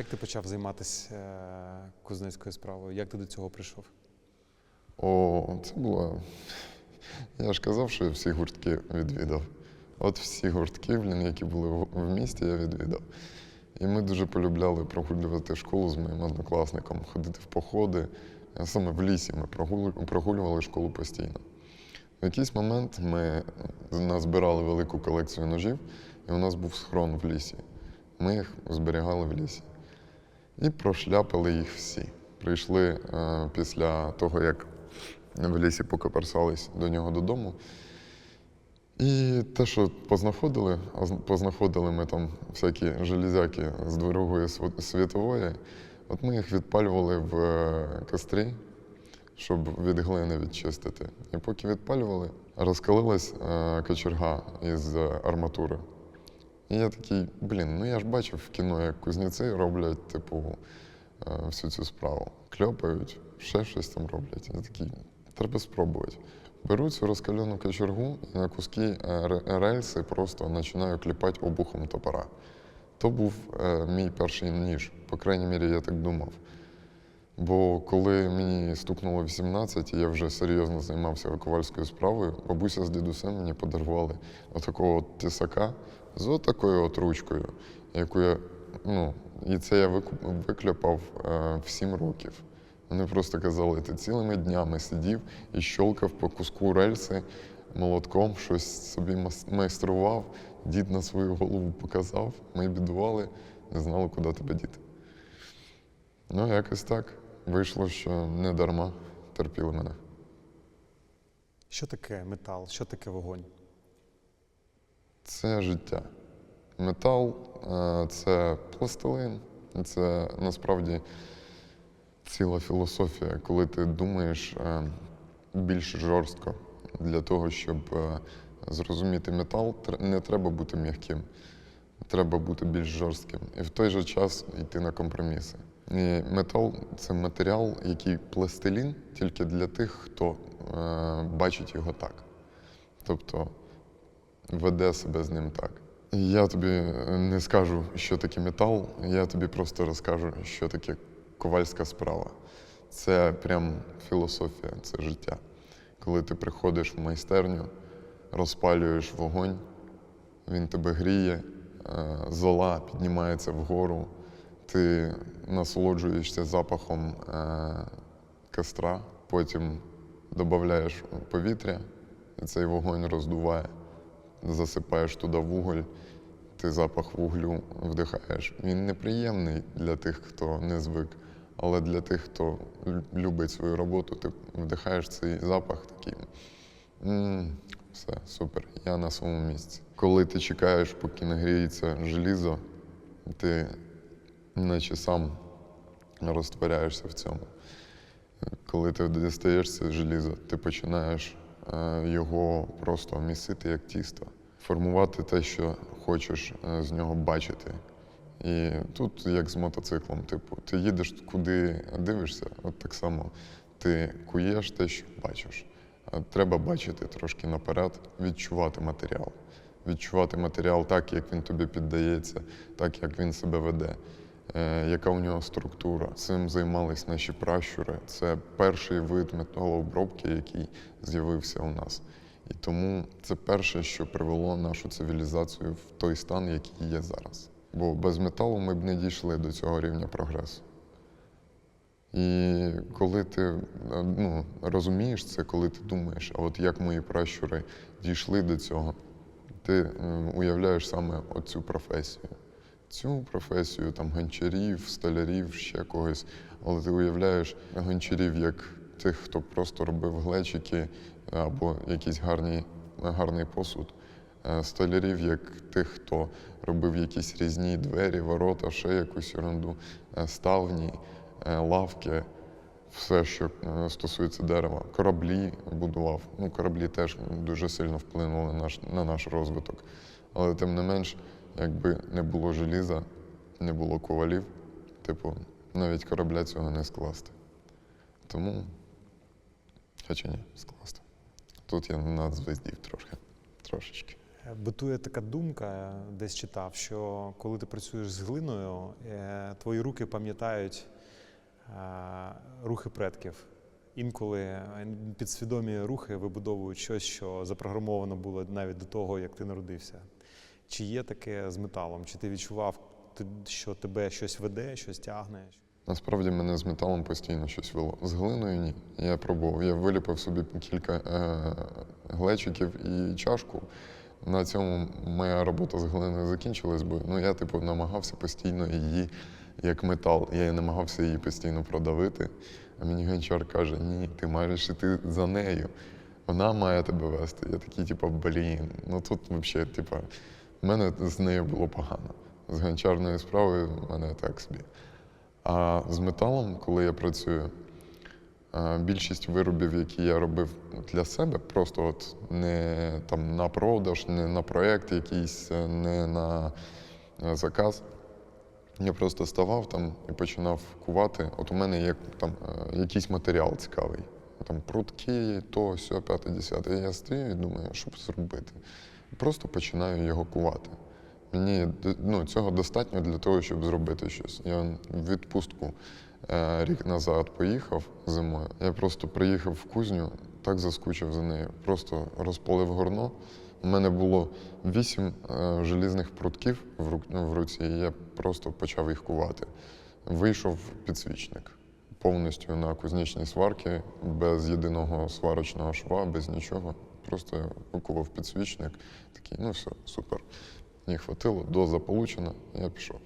Як ти почав займатися е, кузнецькою справою? Як ти до цього прийшов? О, це було. Я ж казав, що я всі гуртки відвідав. От всі гуртки, блін, які були в- в місті, я відвідав. І ми дуже полюбляли прогулювати школу з моїм однокласником, ходити в походи. Саме в лісі ми прогулювали школу постійно. В якийсь момент ми назбирали велику колекцію ножів, і у нас був схрон в лісі. Ми їх зберігали в лісі. І прошляпали їх всі. Прийшли е, після того, як в лісі покоперсались до нього додому. І те, що познаходили, познаходили ми там всякі железяки з Другої світової, от ми їх відпалювали в е, кострі, щоб від глини відчистити. І поки відпалювали, розкалилась е, кочерга із е, арматури. І я такий, блін, ну я ж бачив в кіно, як кузнеці роблять, типу, е, всю цю справу. Кльопають, ще щось там роблять. Я такий, треба спробувати. Беру цю розкалену кочергу і на куски е, рельси просто починаю кліпати обухом топора. То був е, мій перший ніж, по крайній мірі, я так думав. Бо коли мені стукнуло 18, і я вже серйозно займався ковальською справою, бабуся з дідусем мені подарували отакого от тісака з отакою от ручкою, яку я, ну, і це я викляпав е, в 7 років. Вони просто казали, ти цілими днями сидів і щолкав по куску рельси молотком, щось собі майстрував, дід на свою голову показав, ми бідували, не знали, куди тебе діти. Ну, якось так. Вийшло, що не дарма терпіли мене. Що таке метал? Що таке вогонь? Це життя. Метал е, це пластилин, це насправді ціла філософія, коли ти думаєш е, більш жорстко. Для того, щоб е, зрозуміти метал, не треба бути м'яким, треба бути більш жорстким. І в той же час йти на компроміси. І метал це матеріал, який пластилін тільки для тих, хто бачить його так. Тобто веде себе з ним так. Я тобі не скажу, що таке метал, я тобі просто розкажу, що таке ковальська справа. Це прям філософія, це життя. Коли ти приходиш в майстерню, розпалюєш вогонь, він тебе гріє, е, зола піднімається вгору, ти насолоджуєшся запахом е, костра, потім додаєш повітря, і цей вогонь роздуває засипаєш туди вуголь, ти запах вуглю вдихаєш. Він неприємний для тих, хто не звик, але для тих, хто любить свою роботу, ти вдихаєш цей запах такий. «М, все, супер, я на своєму місці. Коли ти чекаєш, поки нагріється желізо, ти наче сам розтворяєшся в цьому. Коли ти дістаєш це желізо, ти починаєш його просто місити як тісто, формувати те, що хочеш е, з нього бачити. І тут, як з мотоциклом, типу, ти їдеш куди дивишся, от так само ти куєш те, що бачиш. Треба бачити трошки наперед, відчувати матеріал. Відчувати матеріал так, як він тобі піддається, так як він себе веде е, яка у нього структура. Цим займались наші пращури. Це перший вид металообробки, який з'явився у нас. І тому це перше, що привело нашу цивілізацію в той стан, який є зараз. Бо без металу ми б не дійшли до цього рівня прогресу. І коли ти е, ну, розумієш це, коли ти думаєш, а от як мої пращури дійшли до цього, ти е, уявляєш саме оцю професію. Цю професію там гончарів, столярів, ще когось. Але ти уявляєш гончарів як тих, хто просто робив глечики або якийсь гарний, гарний посуд. Е, Столярів як тих, хто робив якісь різні двері, ворота, ще якусь ерунду, е, ставні, е, лавки, все, що стосується дерева. Кораблі будував. Ну, кораблі теж дуже сильно вплинули на наш, на наш розвиток. Але тим не менш, якби не було желіза, не було ковалів, типу, навіть корабля цього не скласти. Тому, хоча ні, скласти. Тут я надзвездів трошки, трошечки. Е, Битує така думка, десь читав, що коли ти працюєш з глиною, е, твої руки пам'ятають е, рухи предків. Інколи е, підсвідомі рухи вибудовують щось, що запрограмовано було навіть до того, як ти народився. Чи є таке з металом? Чи ти відчував, що тебе щось веде, щось тягне? Насправді мене з металом постійно щось вело. З глиною ні. Я пробував. Я виліпив собі кілька е, глечиків і чашку. На цьому моя робота з глиною закінчилась, бо ну, я типу намагався постійно її, як метал, я намагався її постійно продавити. А мені гончар каже: ні, ти маєш іти за нею. Вона має тебе вести. Я такий, типу, блін. Ну тут взагалі, типу, в мене з нею було погано. З гончарною справою в мене так собі. А з металом, коли я працюю, е, більшість виробів, які я робив для себе, просто от не там на продаж, не на проєкт якийсь, е, не на е, заказ. Я просто ставав там і починав кувати. От у мене є там якийсь матеріал цікавий. Там прутки, то, сьо, п'яте, десяте. Я стою і думаю, що б зробити. Просто починаю його кувати. Мені ну, цього достатньо для того, щоб зробити щось. Я в відпустку е, рік назад поїхав зимою. Я просто приїхав в кузню, так заскучив за нею. Просто розпалив горно. У мене було вісім е, желізних прутків ну, в руці, і я просто почав їх кувати. Вийшов підсвічник повністю на кузнечній сварці, без єдиного сварочного шва, без нічого. Просто я підсвічник, такий, ну все, супер. Мені хватило, доза получена, я пішов.